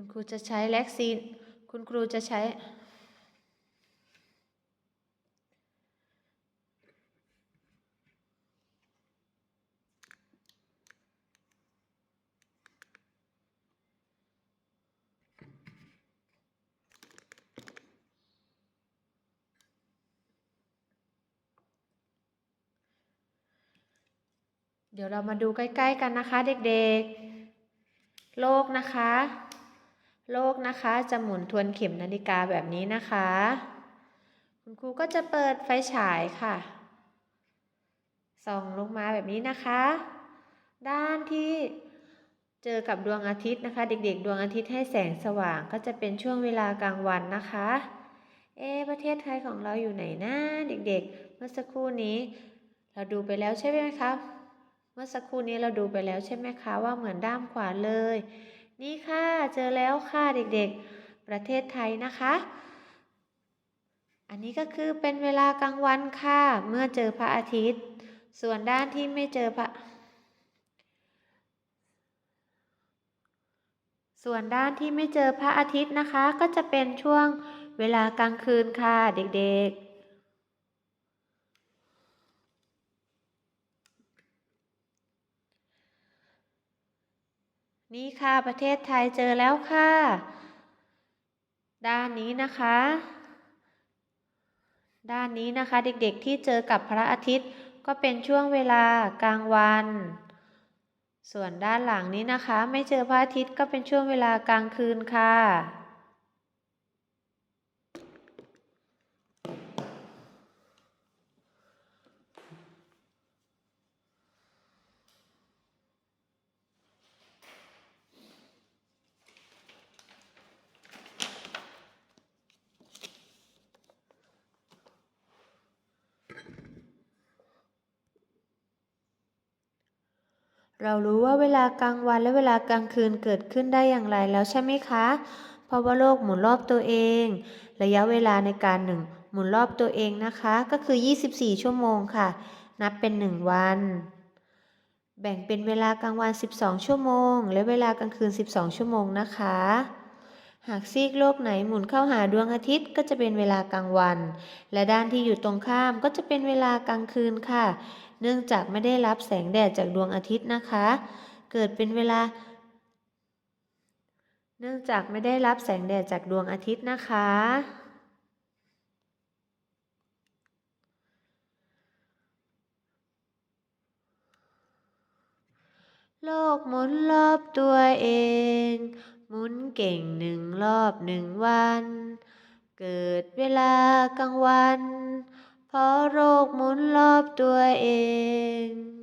คุณครูจะใช้แล็กซีน คุณครูจะใช้ เดี๋ยวเรามาดูใกล้ ๆ กันนะคะ เด็กๆ โลกนะคะ โลกนะคะ จะหมุนทวนเข็มนาฬิกาแบบนี้นะคะ คุณครูก็จะเปิดไฟฉายค่ะ ส่องลงมาแบบนี้นะคะ ด้านที่เจอกับดวงอาทิตย์นะคะ เด็กๆ ดวงอาทิตย์ให้แสงสว่างก็จะเป็นช่วงเวลากลางวันนะคะ เอะประเทศไทยของเราอยู่ไหนนะเด็กๆ เมื่อสักครู่นี้ เราดูไปแล้วใช่ไหมครับเมื่อสักครู่นี้เราดูไปแล้วใช่ไหมคะว่าเหมือนด้ามขวานเลย นี่ค่ะเจอแล้วค่ะเด็กๆ ประเทศไทยนะคะ อันนี้ก็คือเป็นเวลากลางวันค่ะ เมื่อเจอพระอาทิตย์ ส่วนด้านที่ไม่เจอพระ ส่วนด้านที่ไม่เจอพระอาทิตย์นะคะ ก็จะเป็นช่วงเวลากลางคืนค่ะเด็กๆ นี่ค่ะประเทศไทยเจอแล้วค่ะ ด้านนี้นะคะ ด้านนี้นะคะเด็กๆที่เจอกับพระอาทิตย์ก็เป็นช่วงเวลากลางวัน ส่วนด้านหลังนี้นะคะ ไม่เจอพระอาทิตย์ก็เป็นช่วงเวลากลางคืนค่ะ เรารู้ว่าเวลากลางวันและเวลากลางคืนเกิดขึ้นได้อย่างไรแล้วใช่ไหมคะ เพราะว่าโลกหมุนรอบตัวเอง ระยะเวลาในการหนึ่งหมุนรอบตัวเองนะคะ ก็คือ 24 ชั่วโมงค่ะ นับเป็น 1 วัน แบ่งเป็นเวลากลางวัน 12 ชั่วโมง และเวลากลางคืน 12 ชั่วโมงนะคะ หากซีกโลกไหนหมุนเข้าหาดวงอาทิตย์ก็จะเป็นเวลากลางวัน และด้านที่อยู่ตรงข้ามก็จะเป็นเวลากลางคืนค่ะ เนื่องจากไม่ได้รับแสงแดดจากดวงอาทิตย์นะคะ เกิดเป็นเวลา เนื่องจากไม่ได้รับแสงแดดจากดวงอาทิตย์นะคะ โลกหมุนรอบตัวเอง หมุนเก่งหนึ่งรอบหนึ่งวัน เกิดเวลากลางวัน เพราะโรคหมุนรอบตัวเอง